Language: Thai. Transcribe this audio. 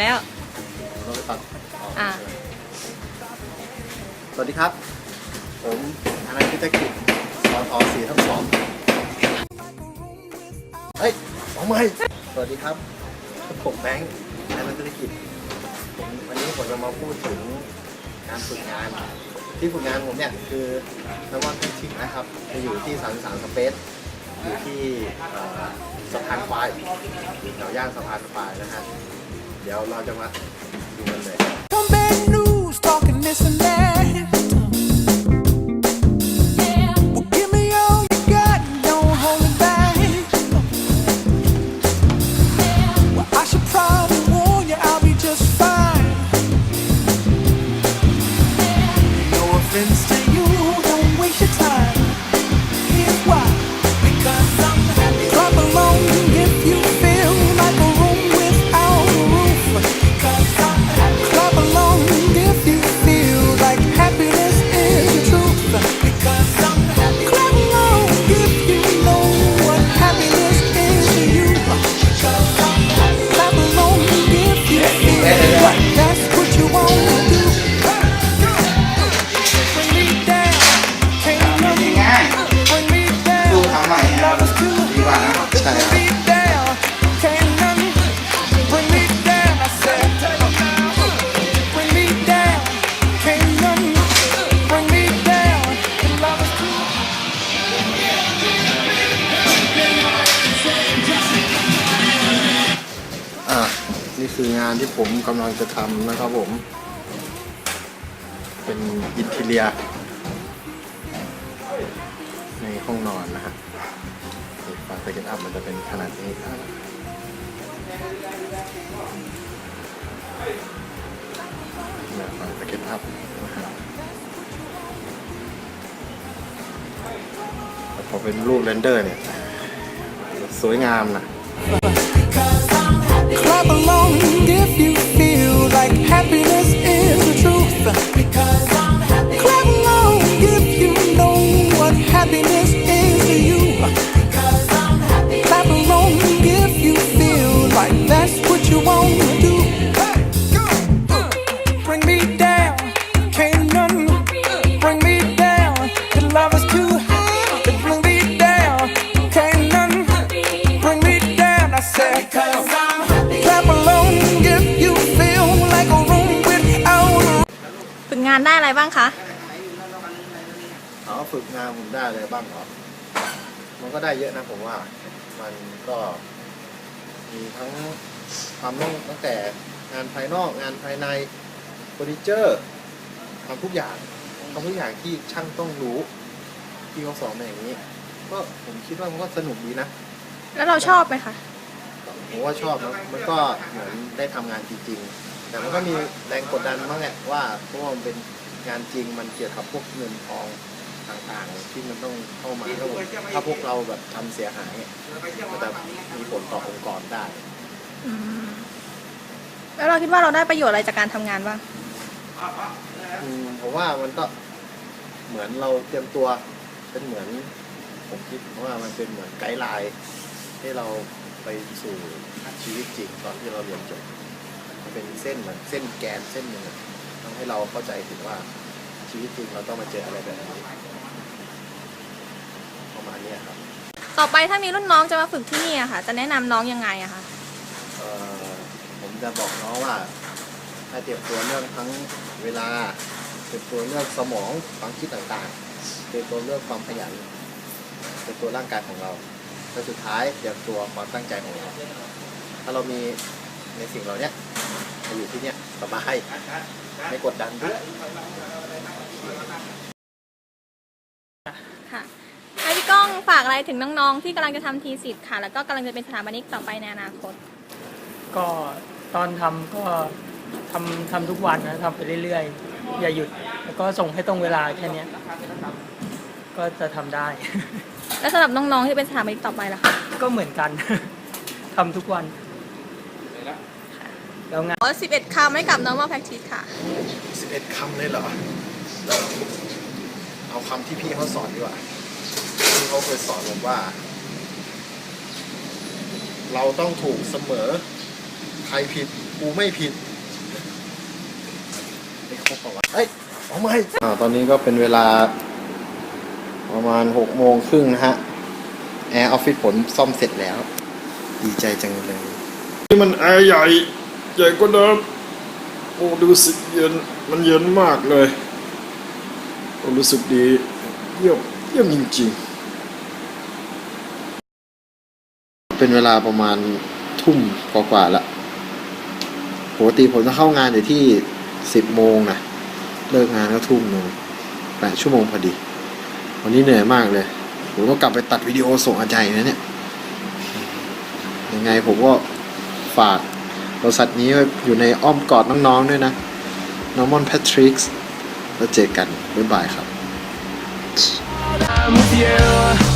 แล้วเราไปตัดอะสวัสดีครับ ผมอนันต์พิทกิจสอทอสี่ทั้งสองเฮ้ยสองไม้สวัสดีครับ ผมแบงค์อนันต์พิทกิจผมวันนี้ผมจะมาพูดถึงการฝึกงาน ที่ฝึกงานผมเนี่ยคือนวันพิชิตนะครับจะอยู่ที่สามสามสเปซอยู่ที่สะพานควายอยู่แถวย่านสะพานควายนะฮะเดี๋ยวเราจะมาดูกันเลย ที่ผมกำลังจะทำนะครับผม เป็นอินทีเลีย ในห้องนอนนะฮะฝาสเก็ตอัพมันจะเป็นขนาดนี้อะฝาสเก็ตอัพนะฮะพอเป็นรูปเรนเดอร์เนี่ย สวยงามนะ Clap along if you feel like happiness is the truth. Because านได้อะไรบ้างคะเอาฝึกงานผมได้อะไรบ้างครับมันก็ได้เยอะนะผมว่า มันก็มีทั้งความต้องตั้งแต่งานภายนอกงานภายในเฟอร์นิเจอร์ทำทุกอย่างทำทุกอย่างที่ช่างต้องรู้ที่เขาสอนมาอย่างนี้ ก็ผมคิดว่ามันก็สนุกดีนะแล้วเราชอบไหมคะผมว่าชอบนะมันก็เหมือนได้ทำงานจริงๆ แต่มันก็มีแรงกดดันบ้างแหละว่าเพราะว่ามันเป็นงานจริงมันเกี่ยวกับพวกเงินทองต่างๆ ที่มันต้องเข้ามาถ้าถ้าพวกเราแบบทำเสียหายก็จะมีผลต่อองค์กรได้ อืมแล้วเราคิดว่าเราได้ประโยชน์อะไรจากการทำงานบ้าง อืมผมว่ามันก็เหมือนเราเตรียมตัวเป็นเหมือนผมคิดว่ามันเป็นเหมือนไกด์ไลน์ให้เราไปสู่ชีวิตจริงตอนที่เราเรียนจบมัน เป็นเส้นเหมือนเส้นแกนเส้นหนึ่งอะทำให้เราเข้าใจถึงว่าชีวิตจริงเราต้องมาเจออะไรแบบนี้ประมาณเนี้ยครับต่อไปถ้ามีรุ่นน้องจะมาฝึกที่นี่อะค่ะ จะแนะนำน้องยังไงอะคะเอ่อผมจะบอกน้องว่าให้เตรียมตัวเรื่องทั้งเวลาเตรียมตัวเรื่องสมองความคิดต่างๆเตรียมตัวเรื่องความขยันเตรียมตัวร่างกายของเราและสุดท้ายเตรียมตัวความตั้งใจของเราถ้าเรามี ในสิ่งเหล่าเนี้ยมาอยู่ที่เนี้ยสบายไม่กดดันด้วยค่ะให้พี่ก้องฝากอะไรถึงน้องๆ ที่กำลังจะทำทีสิทธ์ค่ะ แล้วก็กำลังจะเป็นสถาปนิกต่อไปในอนาคต ก็ตอนทำก็ทำทำทุกวันนะทำไปเรื่อยๆ อย่าหยุด แล้วก็ส่งให้ตรงเวลาแค่เนี้ยก็จะทำได้ แล้วสำหรับน้องๆ ที่เป็นสถาปนิกต่อไปล่ะคะก็เหมือนกัน ทำทุกวันเลยละ แล้วงานขอ11คำให้กับ normal practice ค่ะ 11คำเลยเหรอเอาคำที่พี่เขาสอนดีกว่าพี่เขาเคยสอนผมว่า เราต้องถูกเสมอ ใครผิดกูไม่ผิดไม่ครบป่าวะเฮ้ยเอาไม่อ่าตอนนี้ก็เป็นเวลา ประมาณหกโมงครึ่งนะฮะ แอร์ออฟฟิศผมซ่อมเสร็จแล้ว ดีใจจังเลย นี่มันแอร์ใหญ่ ใหญ่กว่าเดิมโอ้ดูสึกเย็นมันเย็นมากเลยโอ้รู้สึกดีเยี่ยมเยี่ยมจริงๆ เป็นเวลาประมาณทุ่มกว่าๆละปกติผมจะเข้างานอยู่ที่สิบโมงนะเลิกงานก็ทุ่มหนึ่งแปดชั่วโมงพอดี วันนี้เหนื่อยมากเลย ผมต้องกลับไปตัดวิดีโอส่งอาจารย์นะเนี่ยยังไงผมก็ฝาก บริษัทนี้อยู่ในอ้อมกอดน้องๆด้วยนะน้องมอนแพทริกส์แล้วเจอกัน บ๊ายบายครับ I'm with you.